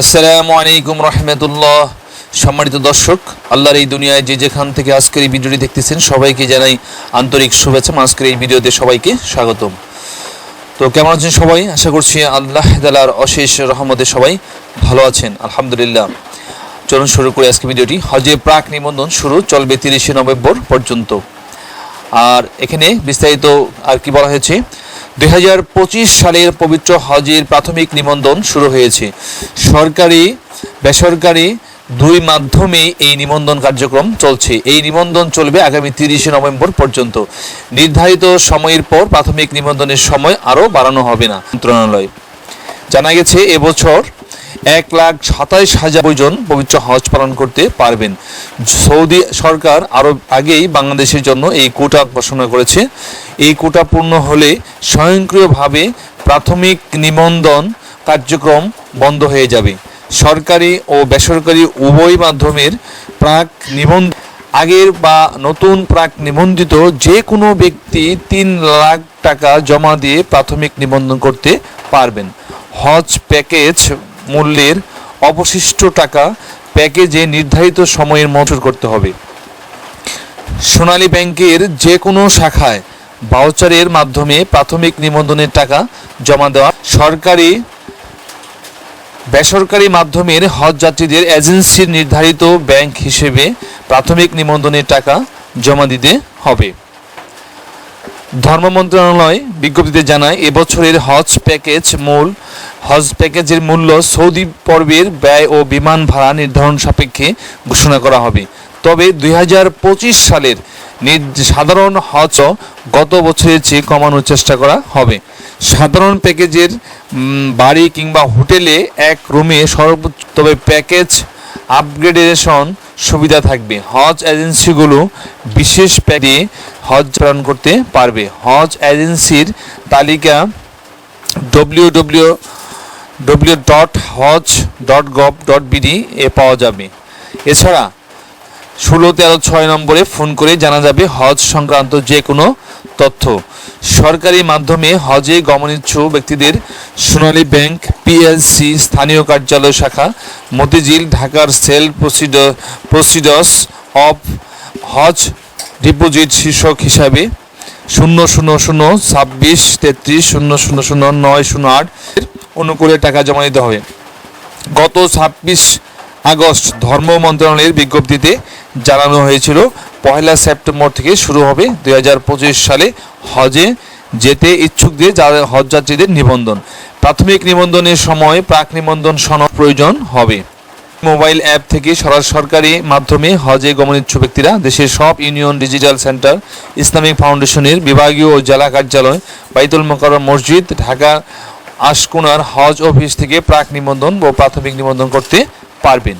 আসসালামু আলাইকুম রহমতুল্লাহ। সম্মানিত দর্শক, আল্লাহর এই দুনিয়ায় যে যেখান থেকে আজকের এই ভিডিওটি দেখতেছেন, সবাইকে জানাই আন্তরিক শুভেচ্ছা। আজকের এই ভিডিওতে সবাইকে স্বাগতম। তো কেমন আছেন সবাই? আশা করছি আল্লাহ তালার অশেষ রহমতে সবাই ভালো আছেন। আলহামদুলিল্লাহ। চলুন শুরু করে আজকে ভিডিওটি। হজে প্রাক নিবন্ধন শুরু, চলবে তিরিশে নভেম্বর পর্যন্ত। আর এখানে বিস্তারিত আর কি বলা হয়েছে? দুই সালের পবিত্র হজের প্রাথমিক নিবন্ধন শুরু হয়েছে। সরকারি, বেসরকারি দুই মাধ্যমে এই নিবন্ধন কার্যক্রম চলছে। এই নিবন্ধন চলবে আগামী তিরিশে নভেম্বর পর্যন্ত। নির্ধারিত সময়ের পর প্রাথমিক নিবন্ধনের সময় আরও বাড়ানো হবে না। মন্ত্রণালয়। জানা গেছে, এবছর এক লাখ সাতাইশ হাজার জন পবিত্র হজ পালন করতে পারবেন। সৌদি সরকার আরও আগেই বাংলাদেশের জন্য এই কোটা ঘোষণা করেছে। এই কোটা পূর্ণ হলে স্বয়ংক্রিয়ভাবে প্রাথমিক নিবন্ধন কার্যক্রম বন্ধ হয়ে যাবে। সরকারি ও বেসরকারি উভয় মাধ্যমের প্রাক নিবন্ধ আগের বা নতুন প্রাক নিবন্ধিত যে কোনো ব্যক্তি তিন লাখ টাকা জমা দিয়ে প্রাথমিক নিবন্ধন করতে পারবেন। হজ প্যাকেজ মূল্যের অবশিষ্ট টাকা প্যাকেজে নির্ধারিত সময়ের মজুর করতে হবে। সোনালী ব্যাংকের যে কোনো শাখায় ভাউচারের মাধ্যমে প্রাথমিক নিবন্ধনের টাকা জমা দেওয়া, সরকারি, বেসরকারি মাধ্যমের হজ এজেন্সির নির্ধারিত ব্যাংক হিসেবে প্রাথমিক নিবন্ধনের টাকা জমা দিতে হবে। ধর্ম মন্ত্রণালয় বিজ্ঞপ্তিতে জানায়, এবছরের হজ প্যাকেজ মূল হজ প্যাকেজের মূল্য সৌদি পর্বের ব্যয় ও বিমান ভাড়া নির্ধারণ সাপেক্ষে ঘোষণা করা হবে। তবে দুই হাজার পঁচিশ সালের সাধারণ হজ গত বছরের চেয়ে কমানোর চেষ্টা করা হবে। সাধারণ প্যাকেজের বাড়ি কিংবা হোটেলে এক রুমে সর্বোচ্চ, তবে প্যাকেজ আপগ্রেডেশন সুবিধা থাকবে। হজ এজেন্সিগুলো বিশেষ প্যাকে হজ চালন করতে পারবে। হজ এজেন্সির তালিকা W W W dot hajj dot gov dot BD এ পাওয়া যাবে। এছাড়া ষোলো, তেরো, ছয় নম্বরে ফোন করে জানা যাবে হজ সংক্রান্ত যে কোনো তথ্য। সরকারি মাধ্যমে হজে গমনিচ্ছু ব্যক্তিদের সোনালী ব্যাংক, পিএলসি, স্থানীয় কার্যালয় শাখা, মতিঝিল, ঢাকার cell procedure, procedures of hajj deposit শীর্ষক হিসাবে শূন্য শূন্য শূন্য ছাব্বিশ, তেত্রিশ, শূন্য শূন্য শূন্য নয় শূন্য আট অনুকূলে টাকা জমা দিতে হবে। গত ছাব্বিশ আগস্ট ধর্ম মন্ত্রণালয়ের বিজ্ঞপ্তিতে জানানো হয়েছিল, পয়লা সেপ্টেম্বর থেকে শুরু হবে দু হাজার পঁচিশ সালে হজে যেতে ইচ্ছুকদের যাদের হজ যাত্রীদের নিবন্ধন। প্রাথমিক নিবন্ধনের সময় প্রাক নিবন্ধন সনদ প্রয়োজন হবে। মোবাইল অ্যাপ থেকে সরকারি মাধ্যমে হজে গমনিচ্ছু ব্যক্তিরা দেশের সব ইউনিয়ন ডিজিটাল সেন্টার, ইসলামিক ফাউন্ডেশনের বিভাগীয় ও জেলা কার্যালয়, বাইতুল মোকাররম মসজিদ, ঢাকা আশকুনার হজ অফিস থেকে প্রাক নিবন্ধন ও প্রাথমিক নিবন্ধন করতে পারবেন।